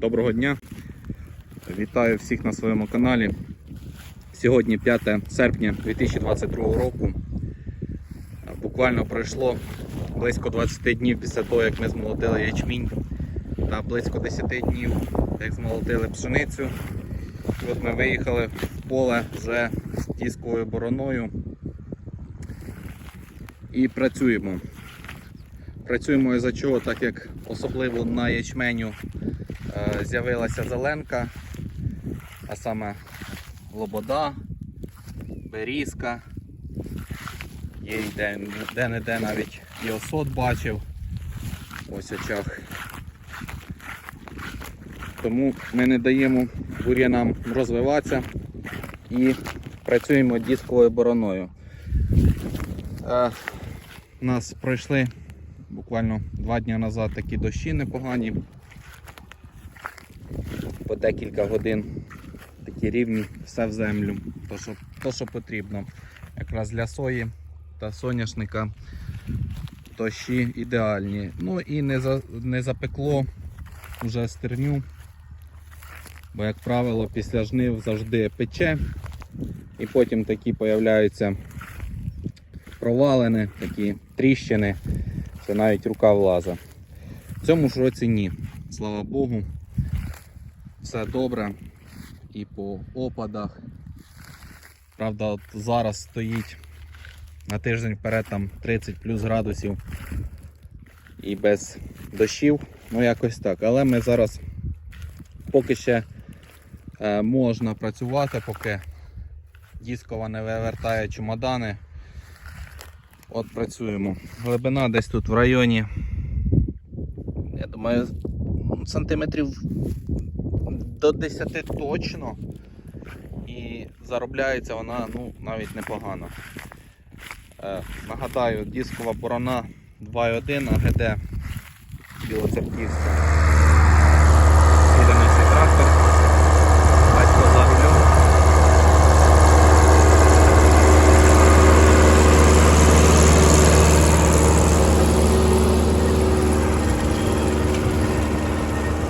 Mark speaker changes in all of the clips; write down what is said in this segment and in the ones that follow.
Speaker 1: Доброго дня! Вітаю всіх на своєму каналі. Сьогодні 5 серпня 2022 року. Буквально пройшло близько 20 днів після того, як ми змолотили ячмінь та близько 10 днів, як змолотили пшеницю. І от ми виїхали в поле вже з тісковою бороною і працюємо. Працюємо із-за чого, так як особливо на ячменю з'явилася зеленка, а саме лобода, берізка. Є де-не-де навіть і осот бачив. Ось очах. Тому ми не даємо бур'янам розвиватися і працюємо дисковою бороною. Е, у нас пройшли буквально два дні назад такі дощі непогані. Декілька годин такі рівні, все в землю. То, що, то, що потрібно. Якраз для сої та соняшника дощі ідеальні. Ну і не, за, не запекло вже стерню. Бо, як правило, після жнив завжди пече. І потім такі появляються провалини, такі тріщини, що навіть рука влаза. В цьому ж році ні. Слава Богу. Все добре. І по опадах. Правда, от зараз стоїть на тиждень вперед там 30 плюс градусів і без дощів. Ну якось так. Але ми зараз поки ще е, можна працювати, поки дискова не вивертає чемодани. От працюємо. Глибина десь тут в районі. Я думаю, сантиметрів до 10 точно. І заробляється вона ну, навіть непогано. Е, нагадаю, дискова борона 2.1 АГД Білоцерківська. Цей трактор. Батько за рулем.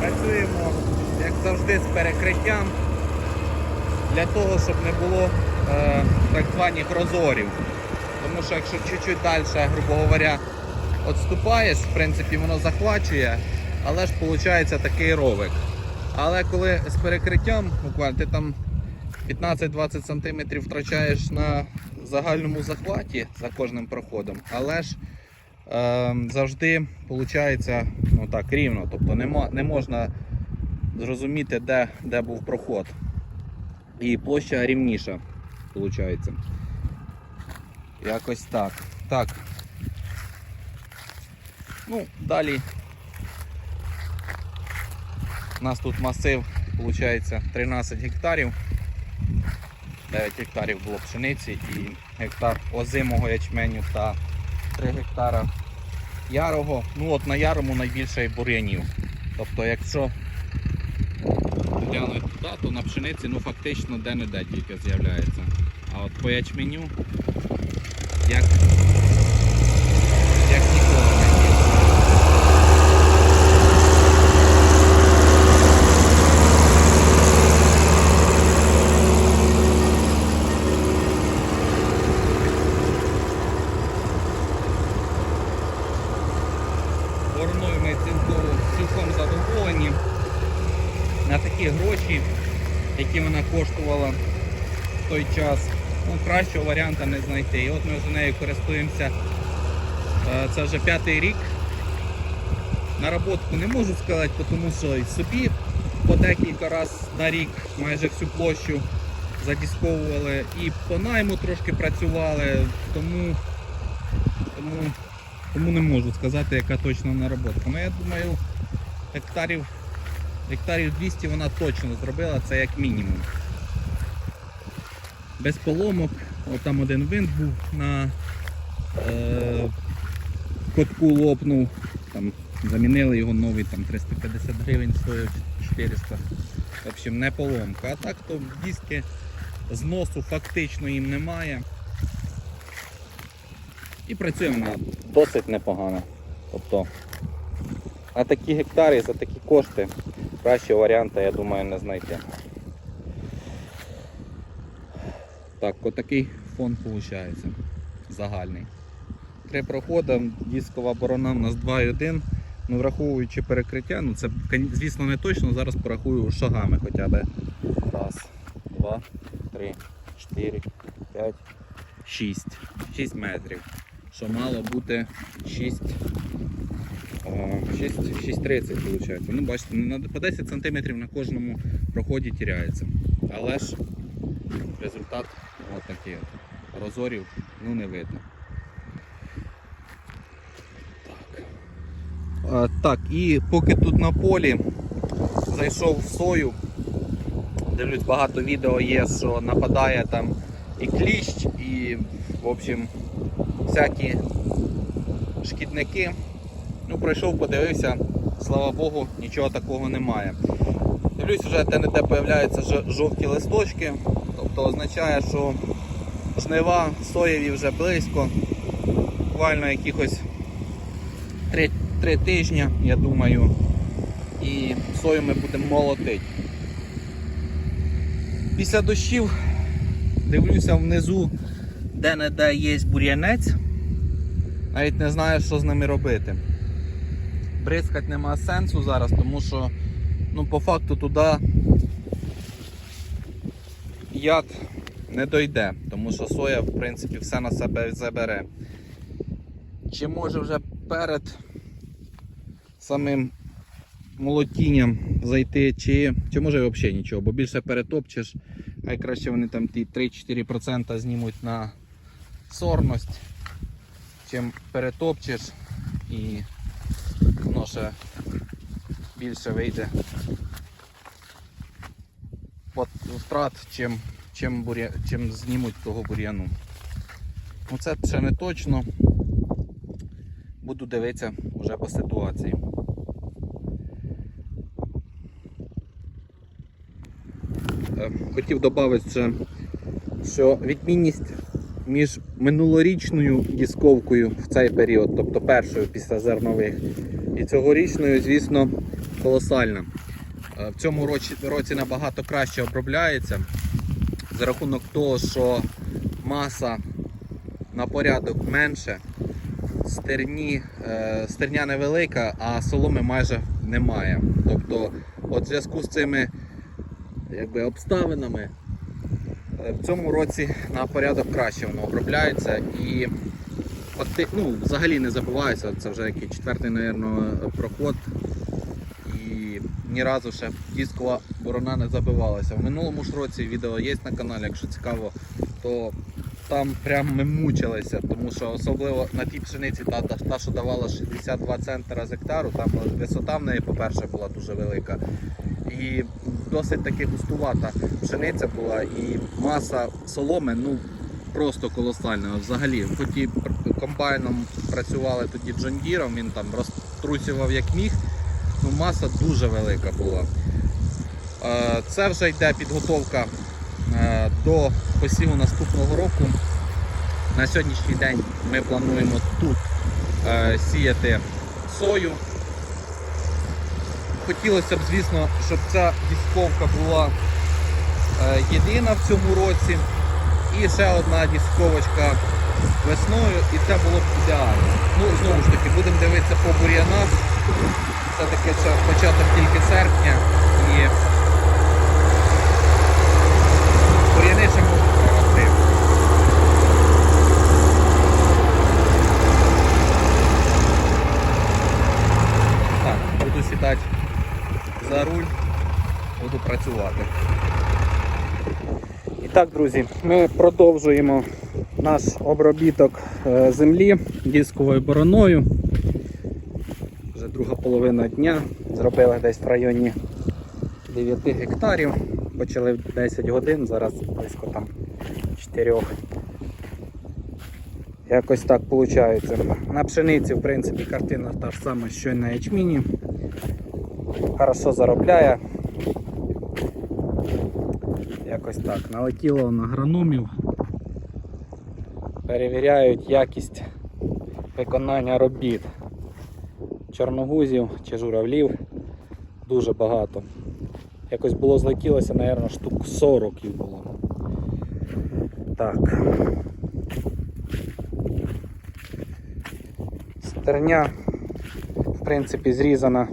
Speaker 1: Працюємо, як завжди, з перекриттям для того, щоб не було е, так званих розорів. Тому що якщо чуть-чуть далі, грубо говоря, відступаєш, в принципі, воно захвачує, але ж виходить такий ровик. Але коли з перекриттям, буквально ти там 15-20 см втрачаєш на загальному захваті за кожним проходом, але ж е, завжди виходить ну так, рівно, тобто нема, не можна зрозуміти, де, де був проход. І площа рівніша, виходить. Якось так. Так. Ну, далі. У нас тут масив, виходить, 13 гектарів. 9 гектарів було пшениці і гектар озимого ячменю та 3 гектара ярого. Ну от на ярому найбільше і бур'янів. Тобто, якщо глянути туди, то на пшениці ну фактично де-не-де тільки з'являється. А от по ячменю як, як ніколи не є. Вороною ми цілком, цілком задоволені. На такі гроші, які вона коштувала в той час, ну, кращого варіанта не знайти. І от ми вже нею користуємося. Е, Це вже п'ятий рік. Наработку не можу сказати, тому що собі по декілька разів на рік майже всю площу задісковували і по найму трошки працювали, тому, тому, тому не можу сказати, яка точна наработка. Ну я думаю, гектарів, гектарів 200 вона точно зробила, це як мінімум без поломок. От там один винт був на е, котку лопнув. Там замінили його новий, там 350 гривень стоїть 400. В общем, не поломка. А так то диски зносу фактично їм немає. І працює вона досить непогано. Тобто на такі гектари за такі кошти Кращого варіанта, я думаю, не знайти. Так, отакий фон виходить. Загальний. Три проходи, дискова борона у нас 2,1. Ну, враховуючи перекриття, ну це, звісно, не точно, зараз порахую шагами хоча б. Раз, два, три, чотири, п'ять, шість. Шість метрів. Що мало бути 6. 6, 6,30 виходить. Ну, бачите, по 10 см на кожному проході тіряється. Але ж результат от такий. Розорів ну, не видно. Так. А, так, і поки тут на полі зайшов в сою. Дивлюсь, багато відео є, що нападає там і кліщ, і, в общем, всякі шкідники. Ну, пройшов, подивився, слава Богу, нічого такого немає. Дивлюсь, вже де-не-де появляються жовті листочки, тобто означає, що жнива соєві вже близько, буквально якихось 3, 3 тижні, я думаю, і сою ми будемо молотити. Після дощів дивлюся внизу, де-не-де є бур'янець, навіть не знаю, що з ними робити. Бризкати нема сенсу зараз, тому що ну, по факту туди яд не дойде, тому що соя в принципі все на себе забере. Чи може вже перед самим молотінням зайти, чи, чи може взагалі нічого, бо більше перетопчеш, а краще вони там ті 3-4% знімуть на сорність, чим перетопчеш і ще більше вийде втрат, чим, чим, буря... чим знімуть того бур'яну. Ну це ще не точно. Буду дивитися вже по ситуації. Е, Хотів додати що відмінність між минулорічною дісковкою в цей період, тобто першою після зернових, і цьогорічною, звісно, колосальна. Е, В цьому році, набагато краще обробляється за рахунок того, що маса на порядок менше, стерні, е, стерня невелика, а соломи майже немає. Тобто, от в зв'язку з цими якби, обставинами е, в цьому році на порядок краще воно обробляється і факти, ну, взагалі не забувається, це вже який четвертий, мабуть, проход. І ні разу ще дискова борона не забивалася. В минулому ж році відео є на каналі, якщо цікаво, то там прям ми мучилися, тому що особливо на тій пшениці, та, та, та що давала 62 центра з гектару, там висота в неї, по-перше, була дуже велика. І досить таки густувата пшениця була, і маса соломи ну, просто колосальна. Взагалі, хоч і комбайном працювали тоді Джондіром, він там розтрусював як міг, ну маса дуже велика була. Е, Це вже йде підготовка е, до посіву наступного року. На сьогоднішній день ми плануємо тут е, сіяти сою. Хотілося б, звісно, щоб ця дісковка була єдина в цьому році. І ще одна дісковочка весною, і це було б ідеально. Ну, знову ж таки, будемо дивитися по бур'янах. Це таке початок тільки серпня і бур'яни ще прорости. Так, буду сідати за руль, буду працювати. І так, друзі, ми продовжуємо наш обробіток е, землі дисковою бороною. Вже друга половина дня. Зробили десь в районі 9 гектарів. Почали в 10 годин, зараз близько там 4. Якось так виходить. На пшениці, в принципі, картина та ж сама, що й на ячміні. Хорошо заробляє. Якось так. Налетіло на агрономів. Перевіряють якість виконання робіт чорногузів чи журавлів. дуже багато. Якось було злетілося, мабуть, штук 40 їх було. Так. Стерня, в принципі, зрізана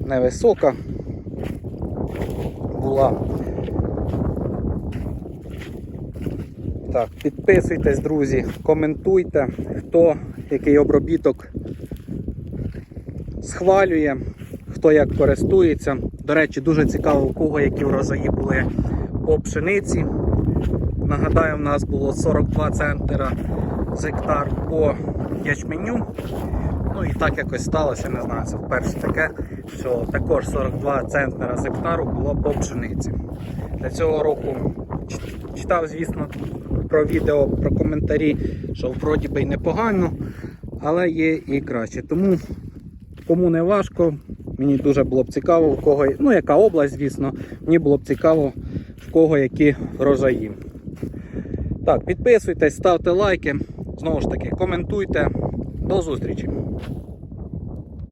Speaker 1: невисока була. Так, підписуйтесь, друзі, коментуйте, хто який обробіток схвалює, хто як користується. До речі, дуже цікаво, у кого які врожаї були по пшениці. Нагадаю, в нас було 42 центра з гектар по ячменю. Ну і так якось сталося, не знаю, це вперше таке, що також 42 центнера з гектару було по пшениці. Для цього року читав, звісно, про відео, про коментарі, що вроді би й непогано, але є і краще. Тому кому не важко, мені дуже було б цікаво, в кого, ну яка область, звісно, мені було б цікаво, в кого які врожаї. Так, підписуйтесь, ставте лайки, знову ж таки, коментуйте. До зустрічі!